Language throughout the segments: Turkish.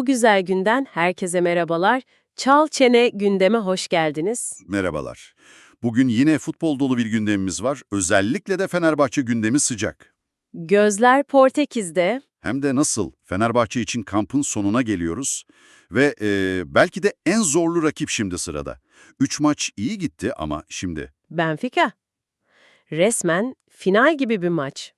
Bu güzel günden herkese merhabalar. Çal Çene gündeme hoş geldiniz. Merhabalar. Bugün yine futbol dolu bir gündemimiz var. Özellikle de Fenerbahçe gündemi sıcak. Gözler Portekiz'de. Hem de nasıl? Fenerbahçe için kampın sonuna geliyoruz. Ve e, belki de en zorlu rakip şimdi sırada. Üç maç iyi gitti ama şimdi Benfica. Resmen final gibi bir maç.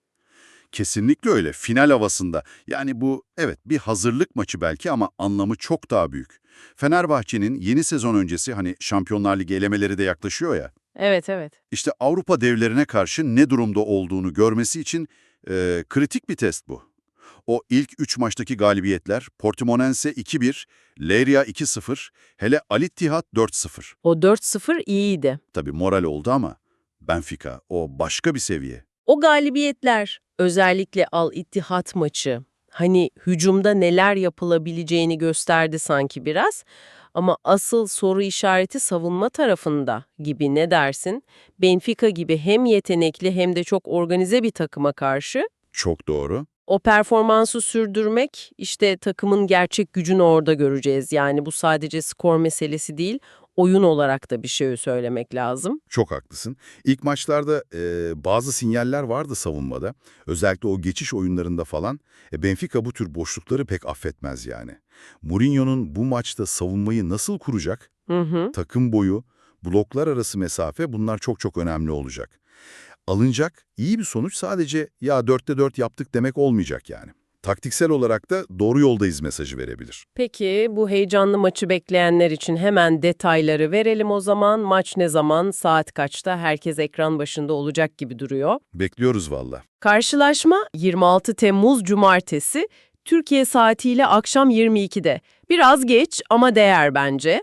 Kesinlikle öyle. Final havasında. Yani bu evet bir hazırlık maçı belki ama anlamı çok daha büyük. Fenerbahçe'nin yeni sezon öncesi hani Şampiyonlar Ligi elemeleri de yaklaşıyor ya. Evet evet. İşte Avrupa devlerine karşı ne durumda olduğunu görmesi için e, kritik bir test bu. O ilk 3 maçtaki galibiyetler, Portimonense 2-1, Leiria 2-0, hele Al Ittihad 4-0. O 4-0 iyiydi. Tabii moral oldu ama Benfica o başka bir seviye. O galibiyetler, özellikle Al İttihat maçı, hani hücumda neler yapılabileceğini gösterdi sanki biraz. Ama asıl soru işareti savunma tarafında gibi ne dersin? Benfica gibi hem yetenekli hem de çok organize bir takıma karşı Çok doğru. o performansı sürdürmek işte takımın gerçek gücünü orada göreceğiz. Yani bu sadece skor meselesi değil, oyun olarak da bir şey söylemek lazım. Çok haklısın. İlk maçlarda e, bazı sinyaller vardı savunmada. Özellikle o geçiş oyunlarında falan. E, Benfica bu tür boşlukları pek affetmez yani. Mourinho'nun bu maçta savunmayı nasıl kuracak? Hı hı. takım boyu, bloklar arası mesafe bunlar çok çok önemli olacak. Alınacak iyi bir sonuç sadece ya dörtte dört yaptık demek olmayacak yani. Taktiksel olarak da doğru yoldayız mesajı verebilir. Peki bu heyecanlı maçı bekleyenler için hemen detayları verelim o zaman. Maç ne zaman, saat kaçta herkes ekran başında olacak gibi duruyor. Bekliyoruz valla. Karşılaşma 26 Temmuz Cumartesi, Türkiye saatiyle akşam 22'de. Biraz geç ama değer bence.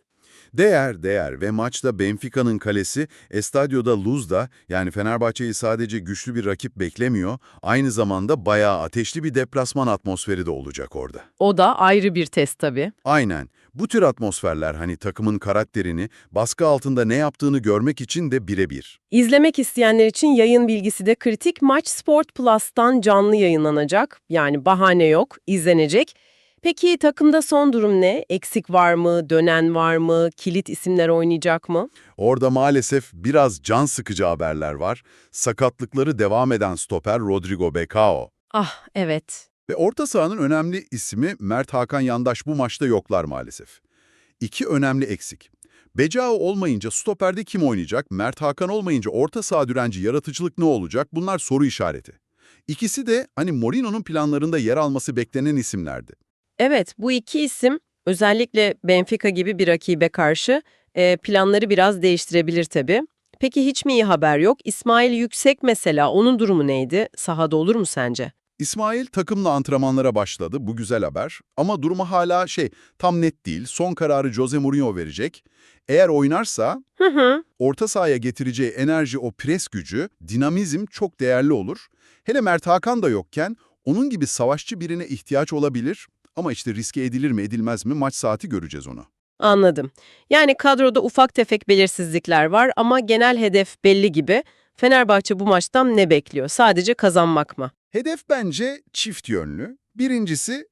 Değer değer ve maçta Benfica'nın kalesi Estadio'da Luz'da yani Fenerbahçe'yi sadece güçlü bir rakip beklemiyor, aynı zamanda bayağı ateşli bir deplasman atmosferi de olacak orada. O da ayrı bir test tabii. Aynen. Bu tür atmosferler hani takımın karakterini, baskı altında ne yaptığını görmek için de birebir. İzlemek isteyenler için yayın bilgisi de kritik. Maç Sport Plus'tan canlı yayınlanacak. Yani bahane yok, izlenecek. Peki takımda son durum ne? Eksik var mı, dönen var mı, kilit isimler oynayacak mı? Orada maalesef biraz can sıkıcı haberler var. Sakatlıkları devam eden stoper Rodrigo Becao. Ah evet. Ve orta sahanın önemli ismi Mert Hakan Yandaş bu maçta yoklar maalesef. İki önemli eksik. Becao olmayınca stoperde kim oynayacak? Mert Hakan olmayınca orta saha direnci yaratıcılık ne olacak? Bunlar soru işareti. İkisi de hani Mourinho'nun planlarında yer alması beklenen isimlerdi. Evet, bu iki isim özellikle Benfica gibi bir rakibe karşı e, planları biraz değiştirebilir tabii. Peki hiç mi iyi haber yok? İsmail Yüksek mesela, onun durumu neydi? Sahada olur mu sence? İsmail takımla antrenmanlara başladı, bu güzel haber. Ama durumu hala şey, tam net değil. Son kararı Jose Mourinho verecek. Eğer oynarsa Hı hı. orta sahaya getireceği enerji, o pres gücü, dinamizm çok değerli olur. Hele Mert Hakan da yokken onun gibi savaşçı birine ihtiyaç olabilir. Ama işte riske edilir mi edilmez mi maç saati göreceğiz onu. Anladım. Yani kadroda ufak tefek belirsizlikler var ama genel hedef belli gibi. Fenerbahçe bu maçtan ne bekliyor? Sadece kazanmak mı? Hedef bence çift yönlü. Birincisi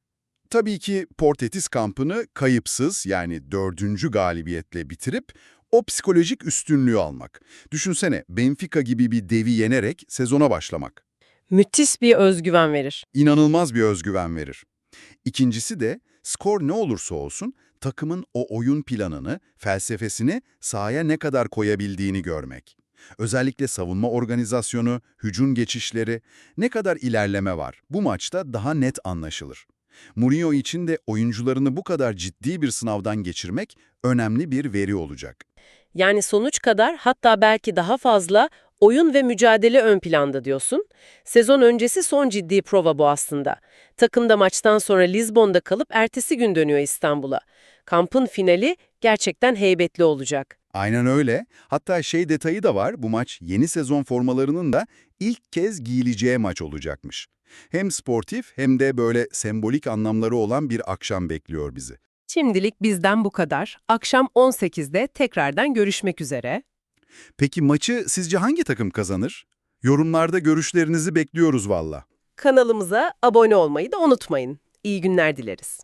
tabii ki Portetis kampını kayıpsız yani dördüncü galibiyetle bitirip o psikolojik üstünlüğü almak. Düşünsene Benfica gibi bir devi yenerek sezona başlamak. Müthiş bir özgüven verir. İnanılmaz bir özgüven verir. İkincisi de skor ne olursa olsun takımın o oyun planını, felsefesini sahaya ne kadar koyabildiğini görmek. Özellikle savunma organizasyonu, hücum geçişleri, ne kadar ilerleme var bu maçta daha net anlaşılır. Mourinho için de oyuncularını bu kadar ciddi bir sınavdan geçirmek önemli bir veri olacak. Yani sonuç kadar hatta belki daha fazla oyun ve mücadele ön planda diyorsun. Sezon öncesi son ciddi prova bu aslında. Takım da maçtan sonra Lizbon'da kalıp ertesi gün dönüyor İstanbul'a. Kampın finali gerçekten heybetli olacak. Aynen öyle. Hatta şey detayı da var, bu maç yeni sezon formalarının da ilk kez giyileceği maç olacakmış. Hem sportif hem de böyle sembolik anlamları olan bir akşam bekliyor bizi. Şimdilik bizden bu kadar. Akşam 18'de tekrardan görüşmek üzere. Peki maçı sizce hangi takım kazanır? Yorumlarda görüşlerinizi bekliyoruz valla. Kanalımıza abone olmayı da unutmayın. İyi günler dileriz.